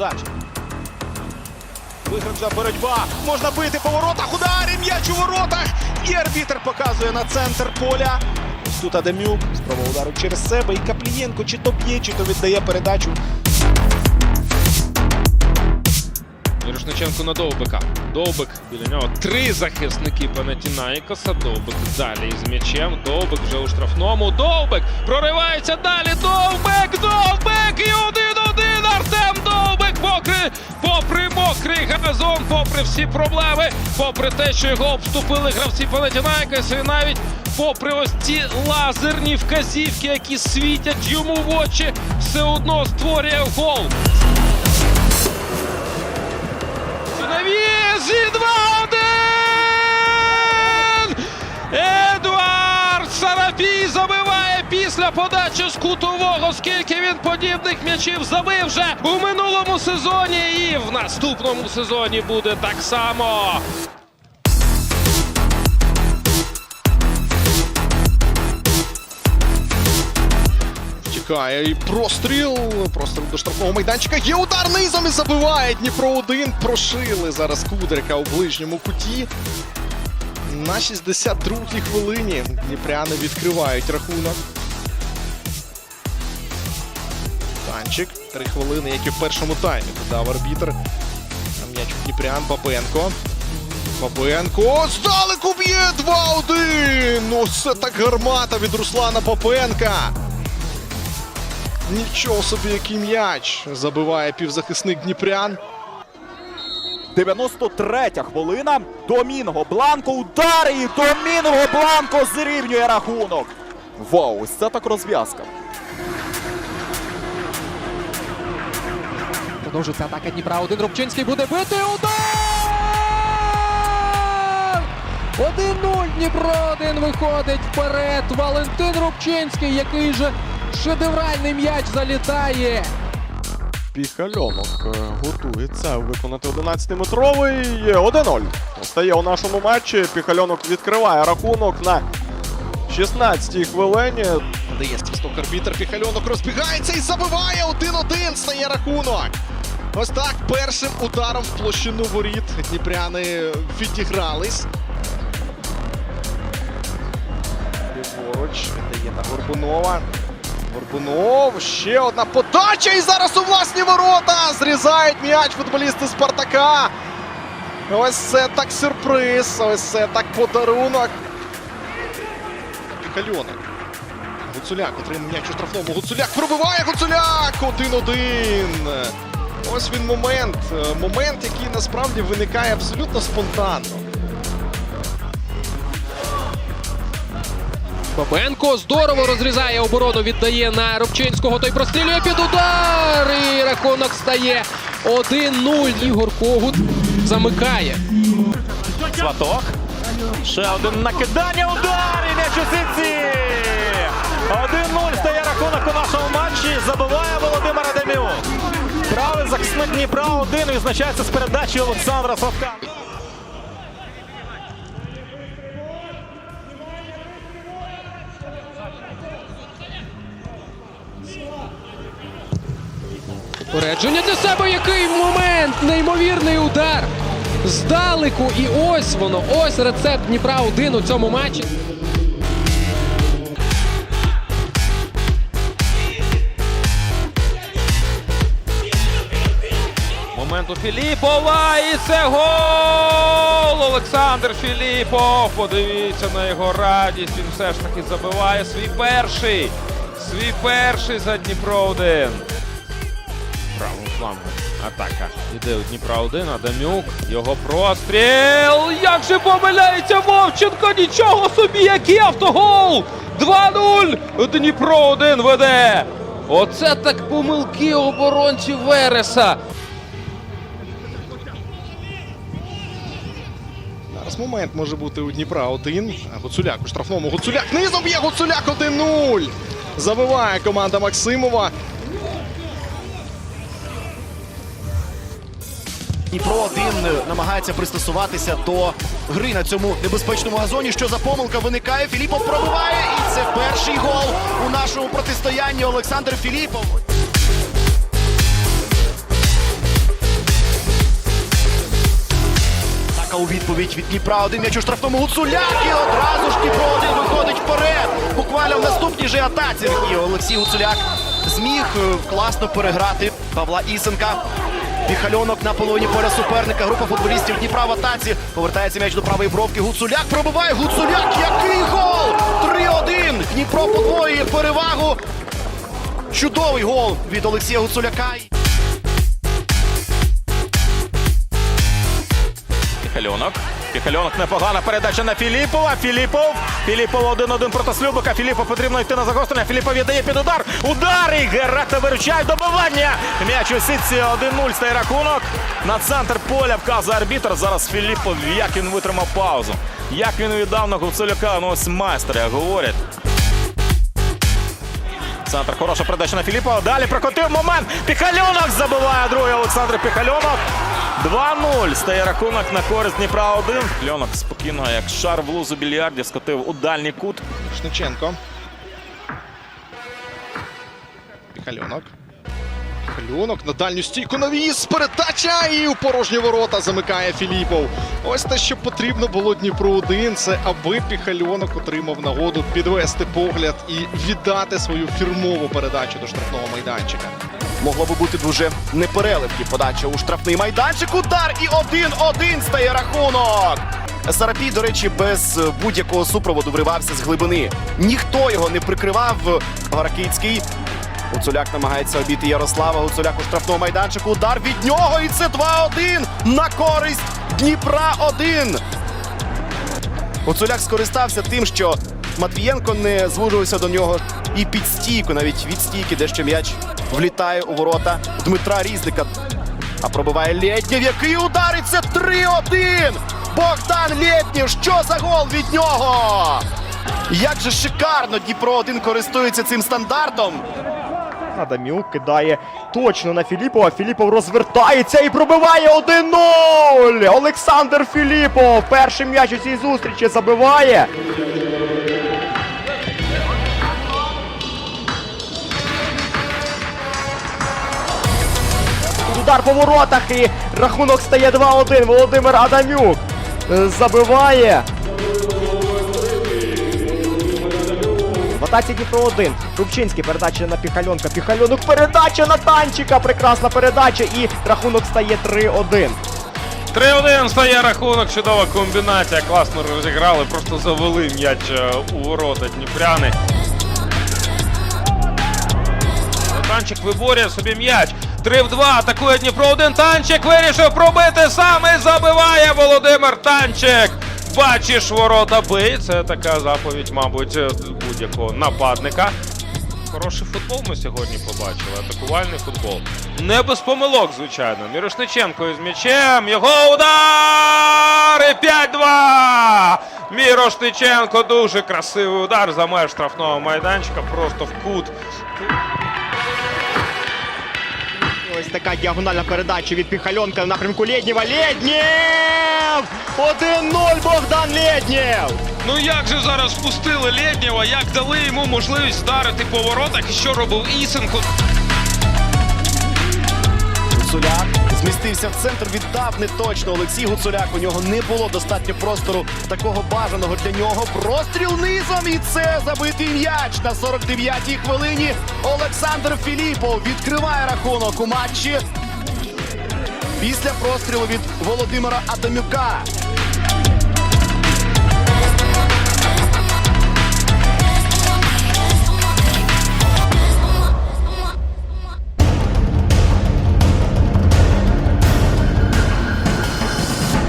Подача. Виграджа боротьба. Можна бити по воротах. Удар м'яч у воротах. І арбітр показує на центр поля. Ось Тут Адамюк. Спроба удару через себе. І Каплієнко чи то б'є, чи то віддає передачу. Мірошниченко на Довбика. Довбик біля нього три захисники Панатінаїкоса. Довбик далі із м'ячем. Довбик вже у штрафному. Довбик проривається далі. Довбик! Довбик! І один-один! Артем Довбик! Мокрий! Попри мокрий газон, попри всі проблеми, попри те, що його обступили гравці Панатінаїкоса і навіть попри ось ці лазерні вказівки, які світять йому в очі, все одно створює гол. Навіз і 2-1! Після подачі з кутового, скільки він подібних м'ячів забив вже у минулому сезоні і в наступному сезоні буде так само. І простріл. Простріл до штрафного майданчика. Є удар низом і забиває. Дніпро 1 прошили зараз Кудрика у ближньому куті. На 62-й хвилині дніпряни відкривають рахунок. Танчик. Три хвилини, як і в першому таймі. Додав арбітр. М'яч Дніпрян. Бабенко. Бабенко здалеку б'є 2-1. Ну це так гармата від Руслана Бабенка. Нічого собі, який м'яч забиває півзахисник Дніпрян. 93 хвилина. Домінго Бланко удар і Домінго Бланко зрівнює рахунок. Вау, ось це так розв'язка. Продовжується атака Дніпра. Один Рубчинський буде бити. Удар! 1-0 Дніпро один виходить вперед. Валентин Рубчинський, який же шедевральний м'яч залітає. Піхальонок е, готується виконати 11-метровий. 1-0. Стає у нашому матчі. Піхальонок відкриває рахунок на 16-й хвилині. Дає стісток арбітер. Піхальонок розбігається і забиває 1-1. Стає рахунок. Ось так першим ударом в площину воріт дніпряни відігрались. Ліворуч віддає на Горбунова. Горбунов, ще одна подача і зараз у власні ворота зрізають м'яч футболісти Спартака. Ось це так сюрприз, ось це так подарунок. Піхальоник. Гуцуляк отримав м'яч у штрафному. Гуцуляк пробиває Гуцуляк! 1-1. Ось він момент. Е, Момент, який насправді виникає абсолютно спонтанно. Бабенко здорово розрізає оборону, віддає на Рубчинського. Той прострілює під удар. І рахунок стає 1-0. Ігор Когут замикає. Сваток. Ще один накидання. Удар і м'яч у сітці. 1-0 стає рахунок у нашому матчі. Забиває Володимир Адамюк. Правий захисник Дніпра 1 відзначається з передачі Олександра Савка. Попередження для себе який момент! Неймовірний удар! Здалеку, і ось воно, ось рецепт Дніпра 1 у цьому матчі. Момент Філіпова і це гол! Олександр Філіпов. Подивіться на його радість. Він все ж таки забиває свій перший. Свій перший за Дніпро 1. Правим флангом. Атака. Іде у Дніпра 1, Адамюк. Його простріл. Як же помиляється Вовченко! Нічого собі, який автогол! 2-0! Дніпро 1 веде. Оце так помилки оборонців Вереса. Момент може бути у Дніпра 1. А Гуцуляк у штрафному. Гуцуляк низом б'є Гуцуляк 1-0. Забиває команда Максимова. Дніпро один намагається пристосуватися до гри на цьому небезпечному газоні. Що за помилка виникає? Філіпов пробиває, і це перший гол у нашому протистоянні. Олександр Філіпов. У відповідь від Дніпра. Один м'яч у штрафному Гуцуляк і одразу ж Дніпро один виходить вперед. Буквально в наступній же атаці. І Олексій Гуцуляк зміг е, класно переграти Павла Ісенка. Піхальонок на половині поля суперника. Група футболістів Дніпра в атаці. Повертається м'яч до правої бровки. Гуцуляк пробиває. Гуцуляк. Який гол! 3-1. Дніпро подвоює перевагу. Чудовий гол від Олексія Гуцуляка. Піхальонок. Піхальонок непогана передача на Філіпова. Філіпов. Філіпов один-один проти Слюбика. Філіпов потрібно йти на загострення. Філіпов віддає під удар. Удар! І Герата виручає добивання. М'яч у сітці 1-0 стає рахунок. На центр поля вказує арбітр. Зараз Філіпов, як він витримав паузу. Як він віддав на Гуцуляка. Ну ось майстер, як говорять. Центр хороша передача на Філіпова. Далі прокотив момент. Піхальонок забиває другий Олександр Піхальонок. 2-0 стає рахунок на користь Дніпра 1. Піхальонок спокійно, як шар в лузу більярдів, скотив у дальній кут. Шниченко. Піхальонок. Піхальонок на дальню стійку навіс. Передача і у порожні ворота замикає Філіпов. Ось те, що потрібно було Дніпру 1 це аби Піхальонок отримав нагоду підвести погляд і віддати свою фірмову передачу до штрафного майданчика. Могло би бути дуже непереливки. Подача у штрафний майданчик. Удар і 1-1 стає рахунок. Сарапій, до речі, без будь-якого супроводу вривався з глибини. Ніхто його не прикривав. Горакицький. Гуцуляк намагається обійти Ярослава. Гуцуляк у штрафному майданчику. Удар від нього. І це 2-1 на користь Дніпра 1. Гуцуляк скористався тим, що Матвієнко не звужувався до нього і під стійку, навіть від стійки, де ще м'яч влітає у ворота Дмитра Різника. А пробиває Лєтнєв. Який удар! І це 3-1! Богдан Лєтнєв! Що за гол від нього? Як же шикарно Дніпро 1 користується цим стандартом. Адамюк кидає точно на Філіпова. Філіпов розвертається і пробиває 1-0. Олександр Філіпов. Перший м'яч у цій зустрічі забиває. Удар по воротах і рахунок стає 2-1. Володимир Адамюк е, забиває. В атаці Дніпро 1. Рубчинський передача на Піхальонка. Піхальонок передача на танчика. Прекрасна передача. І рахунок стає 3-1. 3-1 стає рахунок, чудова комбінація. Класно розіграли, просто завели м'яч е, у ворота Дніпряни. Танчик виборює собі м'яч. 3 в 2. Атакує Дніпро 1. Танчик вирішив пробити сам і забиває Володимир Танчик. Бачиш ворота бий. Це така заповідь, мабуть, е, будь-якого нападника. Хороший футбол ми сьогодні побачили. Атакувальний футбол. Не без помилок, звичайно. Мірошниченко із м'ячем. Його удар! І 5-2! Мірошниченко дуже красивий удар за меж штрафного майданчика. Просто в кут. Ось така діагональна передача від Піхальонка в напрямку Лєднєва. Лєднєв! 1-0 Богдан Лєднєв! Ну як же зараз спустили Лєднєва, як дали йому можливість вдарити по воротах, і що робив Ісенко? Гуцуляк змістився в центр, віддав не точно Олексій Гуцуляк. У нього не було достатньо простору такого бажаного для нього. Простріл низом і це забитий м'яч на 49-й хвилині. Олександр Філіпов відкриває рахунок у матчі. Після прострілу від Володимира Адамюка.